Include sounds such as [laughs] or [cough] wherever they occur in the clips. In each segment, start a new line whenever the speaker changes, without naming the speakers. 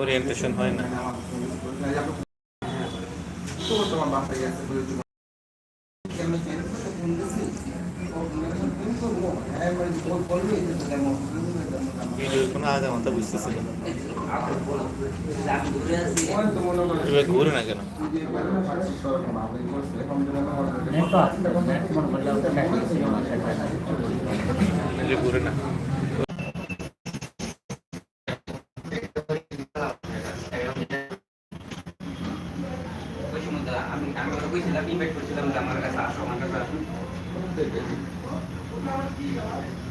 Orientation হয় না। কোনো আগে মাথা বুঝতেছিল না। এবার ঘুরে না কেন?
মনে
ঘুরে না।
আমি আমি ওরা কইছিলাম ইনভাইট করছিলাম যে আমার কাছে আসো আমার কাছে আসো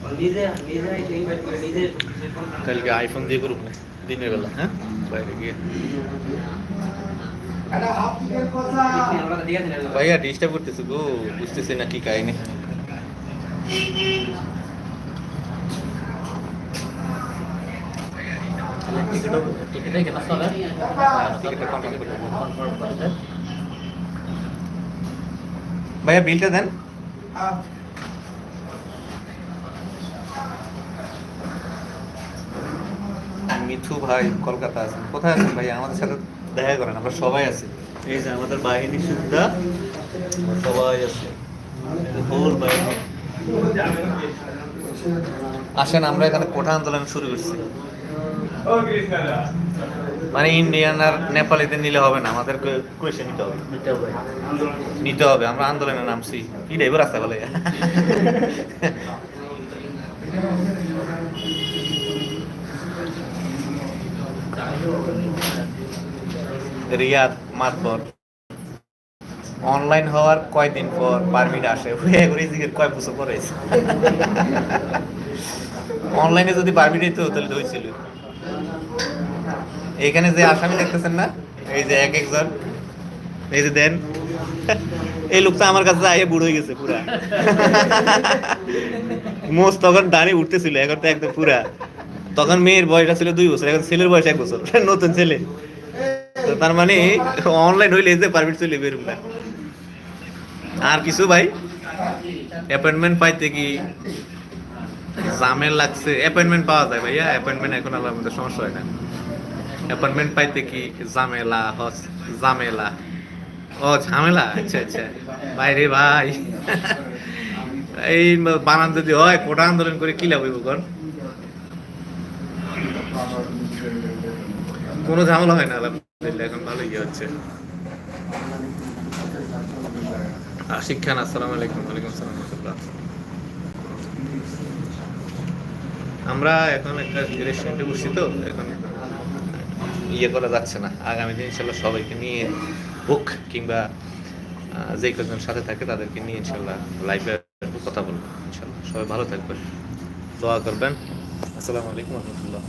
ও নিজে নিজে এসে ইনভাইট করে নিজে
কালকে আইফোন দিয়ে করুক না দিনের বেলা হ্যাঁ বাইরে গিয়ে
আমরা তো দিয়ে দিলাম
ভাইয়া ডিস্টার্ব করতেছে গো বুঝতেছি না কি কাহিনী
টিকিটও টিকিটে কেনা চলে
টিকিটটা কনফার্ম করে দেন।
কনফার্ম করতে
ভাইয়া বিলটা দেন। মিথু ভাই কলকাতা আছেন। কোথায় আছেন ভাই আমাদের সাথে দেখা করেন আমরা সবাই আছি। এই যে আমাদের বাহিনী সুদ্ধা। সবাই আছে। হোল বাহিনী আসেন আমরা এখানে কোঠা আন্দোলন শুরু করছি। মানে ইন্ডিয়ান আর নেপালিদের নিলে হবে না আমাদের কোয়েশন নিতে হবে।
নিতে হবে।
আমরা আন্দোলনে নামছি। কি রে রাস্তা বলে? রিয়াদ মাতবর। অনলাইন হওয়ার কয়দিন পর পারমিট আসে? হয়ে করে জিজ্ঞেস কয় বছর পরে? [laughs] অনলাইনে যদি পারমিট হইতো তাহলে হয়েছিল এখানে যে আসামি দেখতেছেন না, এই যে এক একজন, এই যে দেন। [laughs] এই লোকটা আমার কাছে আইয়ে বুড়ো হয়ে গেছে, পুরা। [laughs] মোষ তখন দাঁড়িয়ে উঠতেছিল, এখন তো একদম পুরা। তখন মেয়ের বয়সটা ছিল দুই বছর, এখন ছেলের বয়স এক বছর, [laughs] নতুন ছেলে। তো তার মানে অনলাইন হইলে যে পারমিট চলে বেরুম না আর কিছু ভাই? অ্যাপয়েন্টমেন্ট পাইতে কি জামেল লাগছে? অ্যাপয়েন্টমেন্ট পাওয়া যায় ভাইয়া অ্যাপয়েন্টমেন্ট এখন আমাদের সমস্যা হয় না। অ্যাপয়েন্টমেন্ট পাইতে কি ঝামেলা, হস, ঝামেলা? ও, ঝামেলা? আচ্ছা আচ্ছা। ভাই রে ভাই। এই বানান যদি হয়, কোটা আন্দোলন করে কি লাভ কোন? কোনো ঝামেলা হয় না এখন ভালো ইয়ে হচ্ছে আশিক খান আসসালামু আলাইকুম, ওয়ালাইকুম আসসালাম, রহমতুল্লাহ। আমরা এখন একটা রেস্টুরেন্টে তো, এখন ইয়ে করা যাচ্ছে না। আগামী দিন ইনশাল্লাহ সবাইকে নিয়ে হোক কিংবা যে কজন সাথে থাকে তাদেরকে নিয়ে ইনশাল্লাহ লাইভে কথা বলব ইনশাল্লাহ। সবাই ভালো থাকবেন, দোয়া করবেন। আসসালামু আলাইকুম রহমতুল্লাহ।